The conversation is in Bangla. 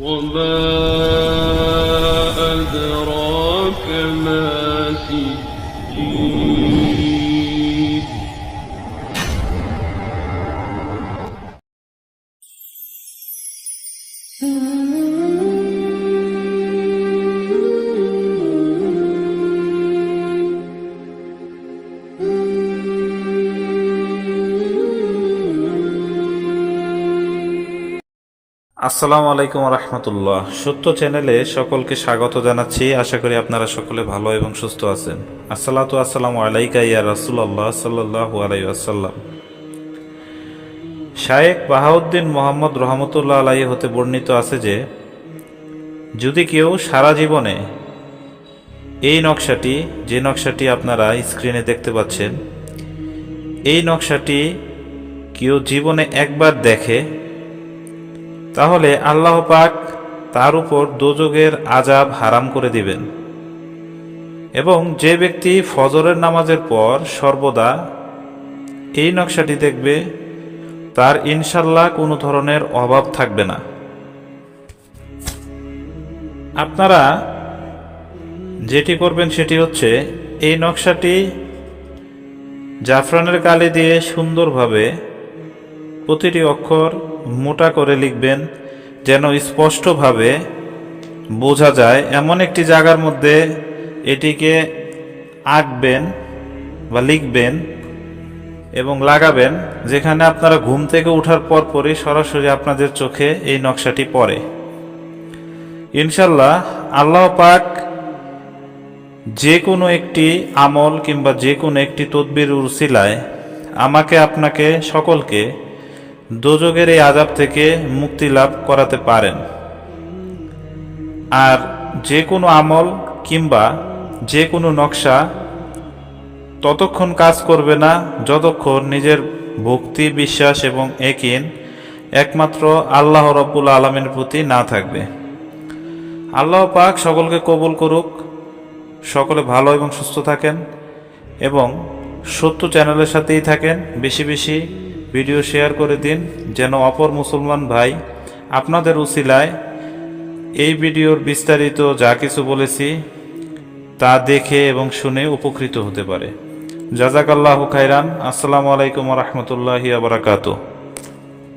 وما أدراك ما سجين. আসসালামু আলাইকুম রহমতুল্লাহ সত্য চ্যানেলে সকলকে স্বাগত জানাচ্ছি। আশা করি আপনারা সকলে ভালো এবং সুস্থ আছেন। আসসালাতু আসসালামু আলাইকা ইয়া রাসূলুল্লাহ সাল্লাল্লাহু আলাইহি ওয়াসাল্লাম। শায়েক বাহাউদ্দিন মোহাম্মদ রহমতুল্লাহ আলাইহি হতে বর্ণিত আছে যে, যদি কেউ সারা জীবনে এই নকশাটি, যে নকশাটি আপনারা স্ক্রিনে দেখতে পাচ্ছেন, এই নকশাটি কেউ জীবনে একবার দেখে তাহলে আল্লাহ পাক তার উপর দোজগের আজাব হারাম করে দিবেন। এবং যে ব্যক্তি ফজরের নামাজের পর সর্বদা এই নকশাটি দেখবে, তার ইনশাল্লাহ কোনো ধরনের অভাব থাকবে না। আপনারা যেটি করবেন সেটি হচ্ছে, এই নকশাটি জাফরানের কালি দিয়ে সুন্দরভাবে প্রতিটি অক্ষর মোটা করে লিখবেন যেন স্পষ্টভাবে বোঝা যায়। এমন একটি জায়গার মধ্যে এটিকে আঁকবেন বা লিখবেন এবং লাগাবেন, যেখানে আপনারা ঘুম থেকে ওঠার পর পরই সরাসরি আপনাদের চোখে এই নকশাটি পড়ে। ইনশাল্লাহ আল্লাহ পাক যে কোনো একটি আমল কিংবা যে কোনো একটি তদবির উরসিলায় আমাকে, আপনাকে, সকলকে দোজগের এই আজাব থেকে মুক্তি লাভ করাতে পারেন। আর যে কোনো আমল কিংবা যে কোনো নকশা ততক্ষণ কাজ করবে না, যতক্ষণ নিজের ভক্তি, বিশ্বাস এবং একিন একমাত্র আল্লাহ রব্বুল আলমের প্রতি না থাকবে। আল্লাহ পাক সকলকে কবুল করুক, সকলে ভালো এবং সুস্থ থাকেন এবং সত্য চ্যানেলের সাথেই থাকেন। বেশি বেশি ভিডিও শেয়ার করে দিন, যেন অপর মুসলমান ভাই আপনাদের উসিলায় এই ভিডিওর বিস্তারিত যা কিছু বলেছি তা দেখে এবং শুনে উপকৃত হতে পারে। জাজাকাল্লাহ খাইরান আসসালামু আলাইকুম রহমতুল্লাহ আবরাকাতু